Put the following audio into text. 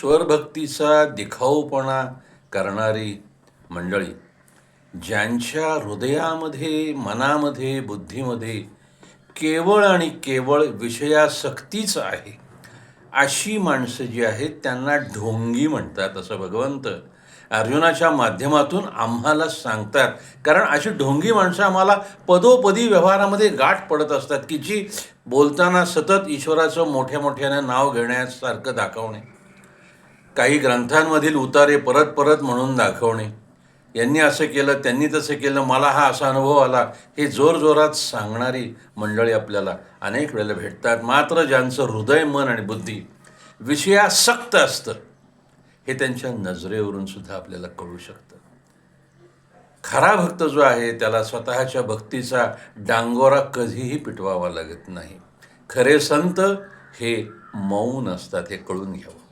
ईश्वरभक्तीचा दिखाऊपणा करणारी मंडळी ज्यांच्या हृदयामध्ये मनामध्ये बुद्धीमध्ये केवळ आणि केवळ विषयासक्तीच आहे अशी माणसं जी आहेत त्यांना ढोंगी म्हणतात असं भगवंत अर्जुनाच्या माध्यमातून आम्हाला सांगतात. कारण अशी ढोंगी माणसं आम्हाला पदोपदी व्यवहारामध्ये गाठ पडत असतात की जी बोलताना सतत ईश्वराचं मोठ्या मोठ्यानं नाव घेण्यासारखं दाखवणे. काही ग्रंथांमधील उतारे परत परत म्हणून दाखवणे. यांनी असं केलं त्यांनी तसं केलं मला हा असा अनुभव आला. हे जोरजोरात सांगणारी मंडळी आपल्याला अनेक वेळेला भेटतात. मात्र ज्यांचं हृदय मन आणि बुद्धी विषयासक्त असतं हे त्यांच्या नजरेवरून सुद्धा आपल्याला कळू शकतं. खरा भक्त जो आहे त्याला स्वतःच्या भक्तीचा डांगोरा कधीही पिटवावा लागत नाही. खरे संत हे मौन असतात हे कळून घ्यावं.